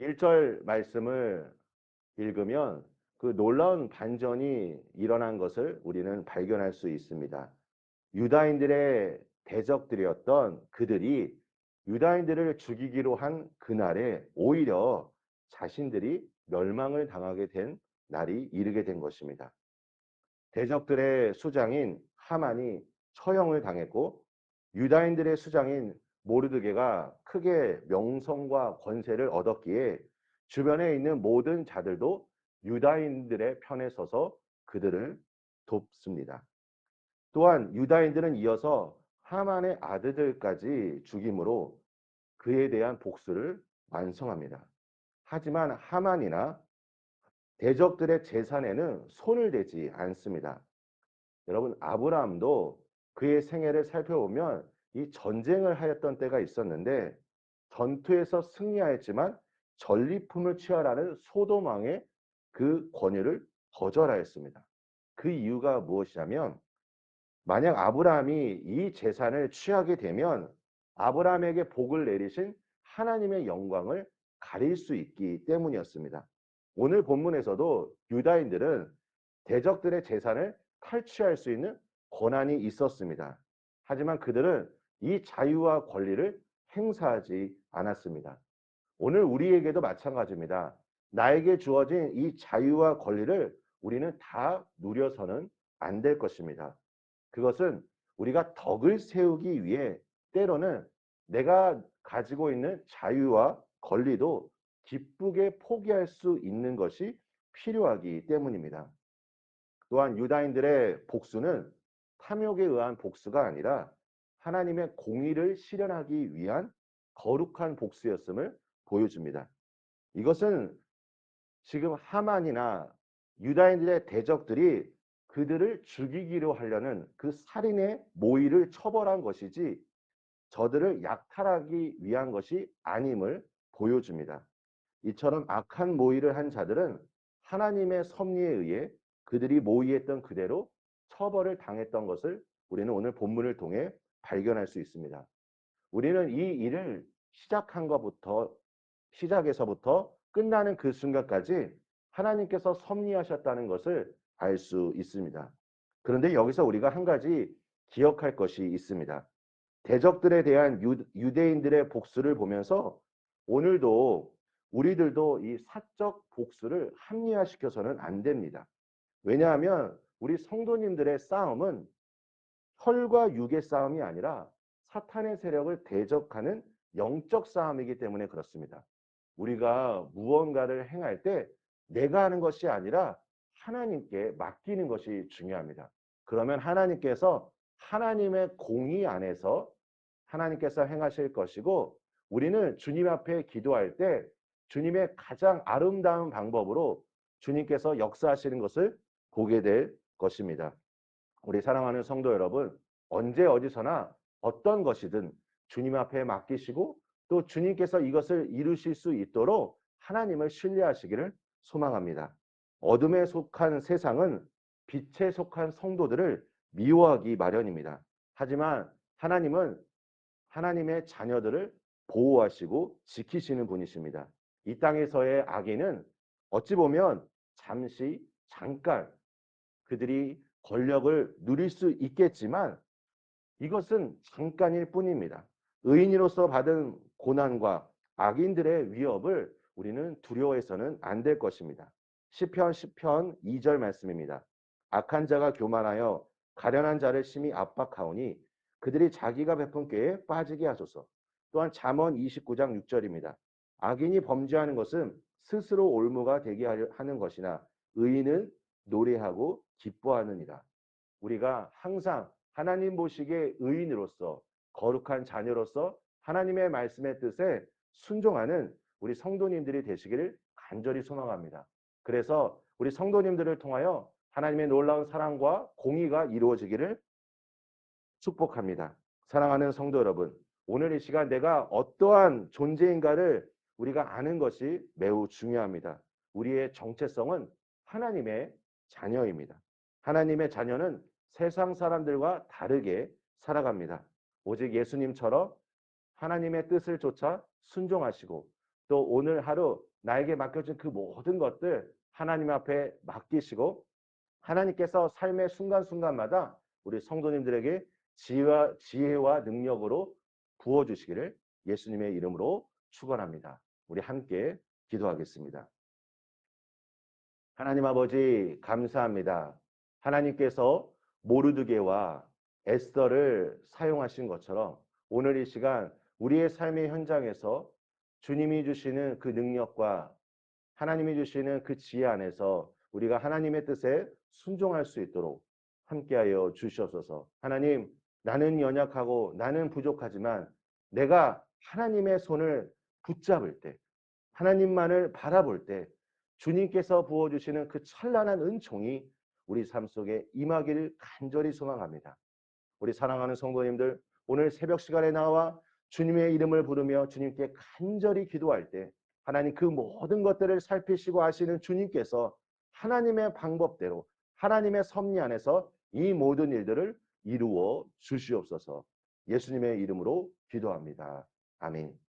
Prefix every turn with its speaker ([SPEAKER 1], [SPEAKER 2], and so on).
[SPEAKER 1] 1절 말씀을 읽으면 그 놀라운 반전이 일어난 것을 우리는 발견할 수 있습니다. 유다인들의 대적들이었던 그들이 유다인들을 죽이기로 한 그날에 오히려 자신들이 멸망을 당하게 된 날이 이르게 된 것입니다. 대적들의 수장인 하만이 처형을 당했고 유다인들의 수장인 모르드게가 크게 명성과 권세를 얻었기에 주변에 있는 모든 자들도 유다인들의 편에 서서 그들을 돕습니다. 또한 유다인들은 이어서 하만의 아들들까지 죽임으로 그에 대한 복수를 완성합니다. 하지만 하만이나 대적들의 재산에는 손을 대지 않습니다. 여러분 아브라함도 그의 생애를 살펴보면 이 전쟁을 하였던 때가 있었는데 전투에서 승리하였지만 전리품을 취하라는 소돔 왕의 그 권유를 거절하였습니다. 그 이유가 무엇이냐면 만약 아브라함이 이 재산을 취하게 되면 아브라함에게 복을 내리신 하나님의 영광을 가릴 수 있기 때문이었습니다. 오늘 본문에서도 유다인들은 대적들의 재산을 탈취할 수 있는 권한이 있었습니다. 하지만 그들은 이 자유와 권리를 행사하지 않았습니다. 오늘 우리에게도 마찬가지입니다. 나에게 주어진 이 자유와 권리를 우리는 다 누려서는 안 될 것입니다. 그것은 우리가 덕을 세우기 위해 때로는 내가 가지고 있는 자유와 권리도 기쁘게 포기할 수 있는 것이 필요하기 때문입니다. 또한 유다인들의 복수는 탐욕에 의한 복수가 아니라 하나님의 공의를 실현하기 위한 거룩한 복수였음을 보여줍니다. 이것은 지금 하만이나 유다인들의 대적들이 그들을 죽이기로 하려는 그 살인의 모의를 처벌한 것이지 저들을 약탈하기 위한 것이 아님을 보여줍니다. 이처럼 악한 모의를 한 자들은 하나님의 섭리에 의해 그들이 모의했던 그대로 처벌을 당했던 것을 우리는 오늘 본문을 통해 발견할 수 있습니다. 우리는 이 일을 시작한 것부터 시작에서부터 끝나는 그 순간까지 하나님께서 섭리하셨다는 것을 알 수 있습니다. 그런데 여기서 우리가 한 가지 기억할 것이 있습니다. 대적들에 대한 유, 대인들의 복수를 보면서 오늘도 우리들도 이 사적 복수를 합리화시켜서는 안 됩니다. 왜냐하면 우리 성도님들의 싸움은 혈과 육의 싸움이 아니라 사탄의 세력을 대적하는 영적 싸움이기 때문에 그렇습니다. 우리가 무언가를 행할 때 내가 하는 것이 아니라 하나님께 맡기는 것이 중요합니다. 그러면 하나님께서 하나님의 공의 안에서 하나님께서 행하실 것이고 우리는 주님 앞에 기도할 때 주님의 가장 아름다운 방법으로 주님께서 역사하시는 것을 보게 될 것입니다. 우리 사랑하는 성도 여러분, 언제 어디서나 어떤 것이든 주님 앞에 맡기시고 또 주님께서 이것을 이루실 수 있도록 하나님을 신뢰하시기를 소망합니다. 어둠에 속한 세상은 빛에 속한 성도들을 미워하기 마련입니다. 하지만 하나님은 하나님의 자녀들을 보호하시고 지키시는 분이십니다. 이 땅에서의 악인은 어찌 보면 잠시 잠깐 그들이 권력을 누릴 수 있겠지만 이것은 잠깐일 뿐입니다. 의인으로서 받은 고난과 악인들의 위협을 우리는 두려워해서는 안 될 것입니다. 시편 10편 2절 말씀입니다. 악한 자가 교만하여 가련한 자를 심히 압박하오니 그들이 자기가 베푼 꾀에 빠지게 하소서. 또한 잠언 29장 6절입니다. 악인이 범죄하는 것은 스스로 올무가 되게 하는 것이나 의인은 노래하고 기뻐하느니라. 우리가 항상 하나님 보시기에 의인으로서 거룩한 자녀로서 하나님의 말씀의 뜻에 순종하는 우리 성도님들이 되시기를 간절히 소망합니다. 그래서 우리 성도님들을 통하여 하나님의 놀라운 사랑과 공의가 이루어지기를 축복합니다. 사랑하는 성도 여러분, 오늘 이 시간 내가 어떠한 존재인가를 우리가 아는 것이 매우 중요합니다. 우리의 정체성은 하나님의 자녀입니다. 하나님의 자녀는 세상 사람들과 다르게 살아갑니다. 오직 예수님처럼 하나님의 뜻을 쫓아 순종하시고 또 오늘 하루 나에게 맡겨진 그 모든 것들 하나님 앞에 맡기시고 하나님께서 삶의 순간순간마다 우리 성도님들에게 지혜와, 지혜와 능력으로 부어주시기를 예수님의 이름으로 축원합니다. 우리 함께 기도하겠습니다. 하나님 아버지 감사합니다. 하나님께서 모르드게와 에스더를 사용하신 것처럼 오늘 이 시간 우리의 삶의 현장에서 주님이 주시는 그 능력과 하나님이 주시는 그 지혜 안에서 우리가 하나님의 뜻에 순종할 수 있도록 함께하여 주시옵소서. 하나님, 나는 연약하고 나는 부족하지만 내가 하나님의 손을 붙잡을 때, 하나님만을 바라볼 때 주님께서 부어주시는 그 찬란한 은총이 우리 삶 속에 임하기를 간절히 소망합니다. 우리 사랑하는 성도님들, 오늘 새벽 시간에 나와 주님의 이름을 부르며 주님께 간절히 기도할 때 하나님 그 모든 것들을 살피시고 아시는 주님께서 하나님의 방법대로 하나님의 섭리 안에서 이 모든 일들을 이루어 주시옵소서. 예수님의 이름으로 기도합니다. 아멘.